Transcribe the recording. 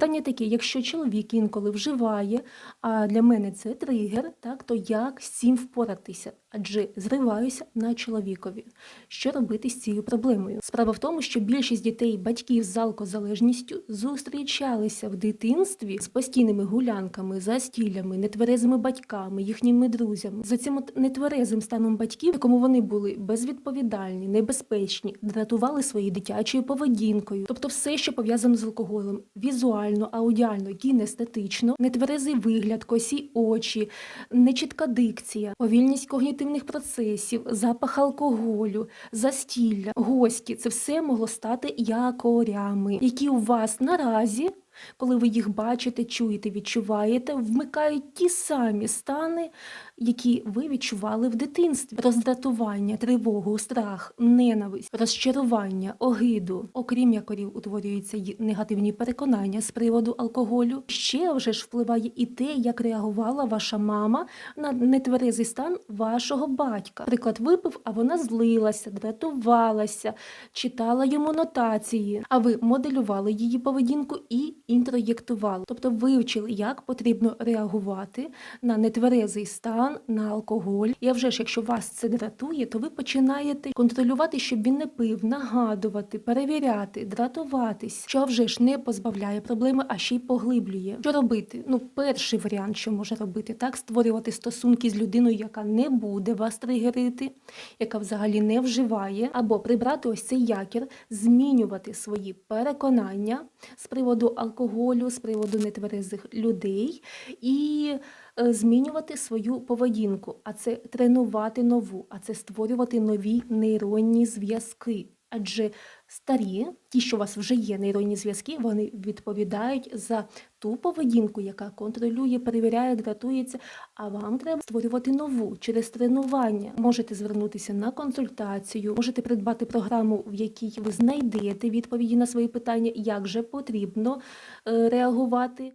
Питання таке, якщо чоловік інколи вживає, а для мене це тригер, так, то як з цим впоратися? Адже зриваюся на чоловікові. Що робити з цією проблемою? Справа в тому, що більшість дітей, батьків з алкозалежністю зустрічалися в дитинстві з постійними гулянками, застіллями, нетверезими батьками, їхніми друзями. За цим нетверезим станом батьків, якому вони були безвідповідальні, небезпечні, дратували своєю дитячою поведінкою, тобто все, що пов'язано з алкоголем, візуально, аудіально, кінестетично, нетверезий вигляд, косі очі, нечітка дикція, повільність когнітивних процесів, запах алкоголю, застілля, гості це все могло стати якорями, які у вас наразі. Коли ви їх бачите, чуєте, відчуваєте, вмикають ті самі стани, які ви відчували в дитинстві: роздратування, тривогу, страх, ненависть, розчарування, огиду. Окрім якорів, утворюються негативні переконання з приводу алкоголю. Ще вже ж впливає і те, як реагувала ваша мама на нетверезий стан вашого батька. Приклад випив, а вона злилася, дратувалася, читала йому нотації, а ви моделювали її поведінку і інтроєктували, тобто вивчили, як потрібно реагувати на нетверезий стан, на алкоголь. І вже ж, якщо вас це дратує, то ви починаєте контролювати, щоб він не пив, нагадувати, перевіряти, дратуватись, що вже ж не позбавляє проблеми, а ще й поглиблює. Що робити? Ну, перший варіант, що може робити, так створювати стосунки з людиною, яка не буде вас тригерити, яка взагалі не вживає, або прибрати ось цей якір, змінювати свої переконання з приводу алкоголю, з приводу нетверезих людей і е, змінювати свою поведінку, а це тренувати нову, а це створювати нові нейронні зв'язки. Адже старі, ті, що у вас вже є нейронні зв'язки, вони відповідають за ту поведінку, яка контролює, перевіряє, дратується. А вам треба створювати нову через тренування. Можете звернутися на консультацію, можете придбати програму, в якій ви знайдете відповіді на свої питання, як же потрібно е, реагувати.